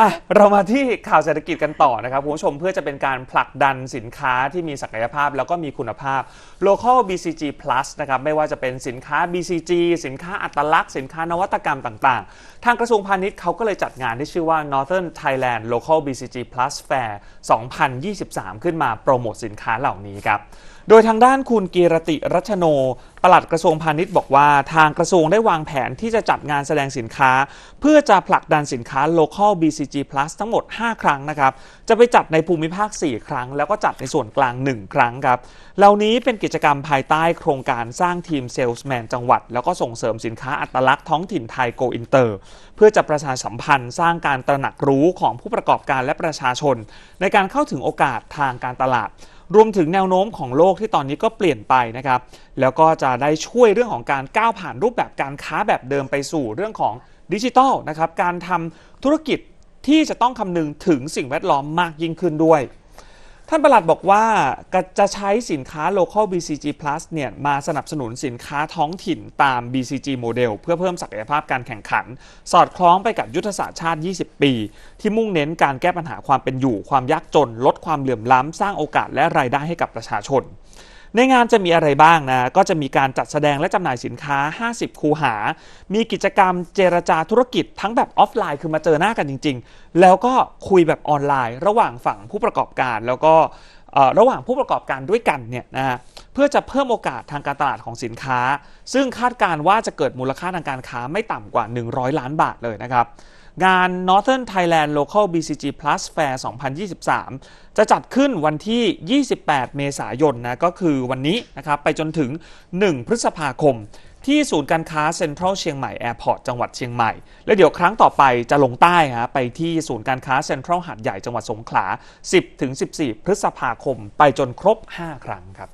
อะเรามาที่ข่าวเศรษฐกิจกันต่อนะครับคุณผู้ชมเพื่อจะเป็นการผลักดันสินค้าที่มีศักยภาพแล้วก็มีคุณภาพ local BCG plus นะครับไม่ว่าจะเป็นสินค้า BCG สินค้าอัตลักษณ์ สินค้านวัตกรรมต่างๆ ทางกระทรวงพาณิชย์เขาก็เลยจัดงานที่ชื่อว่า Northern Thailand Local BCG Plus Fair 2023 ขึ้นมาโปรโมทสินค้าเหล่านี้ครับโดยทางด้านคุณกีรติรัชโน ปลัดกระทรวงพาณิชย์บอกว่าทางกระทรวงได้วางแผนที่จะจัดงานแสดงสินค้า เพื่อจะผลักดันสินค้า local BCG plus ทั้งหมด 5 ครั้งนะครับ จะไปจัดในภูมิภาค 4 ครั้ง แล้วก็จัดในส่วนกลาง 1 ครั้งครับ เหล่านี้เป็นกิจกรรมภายใต้โครงการสร้างทีมเซลส์แมนจังหวัด แล้วก็ส่งเสริมสินค้าอัตลักษณ์ท้องถิ่นไทยโกอินเตอร์เพื่อจะประชาสัมพันธ์ สร้างการตระหนักรู้ของผู้ประกอบการและประชาชน ในการเข้าถึงโอกาสทางการตลาด รวมถึงแนวโน้มของโลกที่ตอนนี้ก็เปลี่ยนไปนะครับ แล้วก็จะได้ช่วยเรื่องของการก้าวผ่านรูปแบบการค้าแบบเดิมไปสู่เรื่องของดิจิทัลนะครับ การทำธุรกิจที่จะต้องคำนึงถึงสิ่งแวดล้อมมากยิ่งขึ้นด้วย ท่านประหลัดบอกว่าจะใช้สินค้า local BCG plus เนี่ยมาสนับสนุนสินค้าท้องถิ่นตาม BCG โมเดลเพื่อเพิ่มศักยภาพการแข่งขัน สอดคล้องไปกับยุทธศาสตร์ชาติ 20 ปี ที่มุ่งเน้นการแก้ปัญหาความเป็นอยู่ ความยากจน ลดความเหลื่อมล้ำ สร้างโอกาสและรายได้ให้กับประชาชน ในงานจะมีอะไรบ้างนะ ก็จะมีการจัดแสดงและจำหน่ายสินค้า 50 คูหา มีกิจกรรมเจรจาธุรกิจทั้งแบบออฟไลน์คือมาเจอหน้ากันจริง ๆ แล้วก็คุยแบบออนไลน์ ระหว่างฝั่งผู้ประกอบการแล้วก็ระหว่างผู้ประกอบการด้วยกันเนี่ยนะเพื่อจะเพิ่มโอกาสทางการตลาดของสินค้า ซึ่งคาดการว่าจะเกิดมูลค่าทางการค้าไม่ต่ำกว่า 100 ล้านบาทเลยนะครับ งาน Northern Thailand Local BCG Plus Fair 2023 จะจัดขึ้นวันที่ 28 เมษายนนะก็คือวันนี้นะครับไปจนถึง 1 พฤษภาคม ที่ศูนย์การค้าเซ็นทรัลเชียงใหม่แอร์พอร์ตจังหวัดเชียงใหม่ และเดี๋ยวครั้งต่อไปจะลงใต้ฮะไปที่ศูนย์การค้าเซ็นทรัลหาดใหญ่จังหวัดสงขลา 10-14 พฤษภาคม ไปจนครบ 5 ครั้งครับ